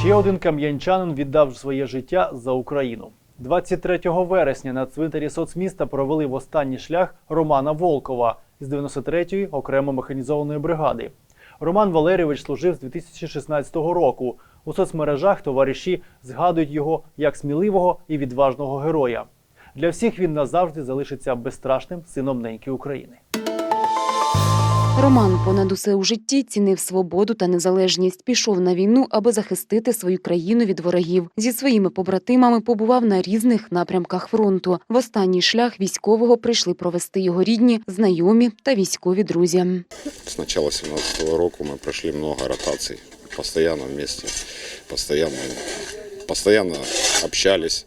Ще один кам'янчанин віддав своє життя за Україну. 23 вересня на цвинтарі соцміста провели в останній шлях Романа Волкова з 93-ї окремо механізованої бригади. Роман Валерійович служив з 2016 року. У соцмережах товариші згадують його як сміливого і відважного героя. Для всіх він назавжди залишиться безстрашним сином неньки України. Роман понад усе у житті цінив свободу та незалежність. Пішов на війну, аби захистити свою країну від ворогів. Зі своїми побратимами побував на різних напрямках фронту. В останній шлях військового прийшли провести його рідні, знайомі та військові друзі. С начала 17 року мы прошли много ротаций. Постоянно вместе. Постоянно, постоянно общались.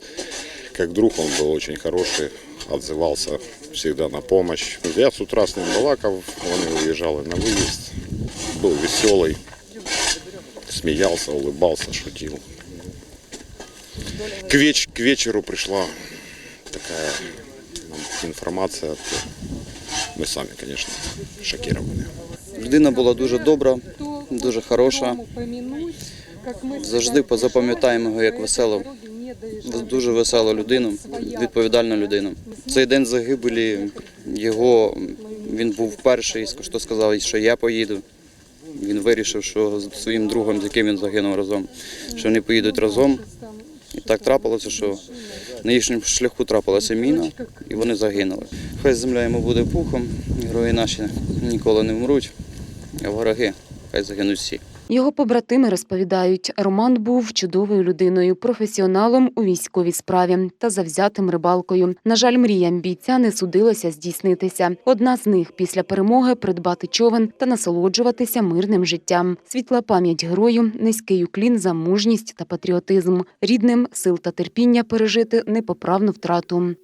Как друг он был очень хороший. Отзывался всегда на помощь. Я с утра с ним балакал, он уезжал и на выезд. Был веселый. Смеялся, улыбался, шутил. К, веч- к вечеру пришла такая нам информация. Мы сами, конечно, шокированы. Людина була дуже добра, дуже хороша. Завжди запам'ятаємо його як веселу, дуже веселу людину, відповідальну людину. Цей день загибелі його він був перший, хто сказав, що я поїду. Він вирішив, що з своїм другом, з яким він загинув разом, що вони поїдуть разом. І так трапилося, що на їхньому шляху трапилася міна, і вони загинули. Хай земля йому буде пухом, герої наші ніколи не вмруть, а вороги хай загинуть всі. Його побратими розповідають, Роман був чудовою людиною, професіоналом у військовій справі та завзятим рибалкою. На жаль, мріям бійця не судилося здійснитися. Одна з них після перемоги придбати човен та насолоджуватися мирним життям. Світла пам'ять герою, низький уклін за мужність та патріотизм, рідним сил та терпіння пережити непоправну втрату.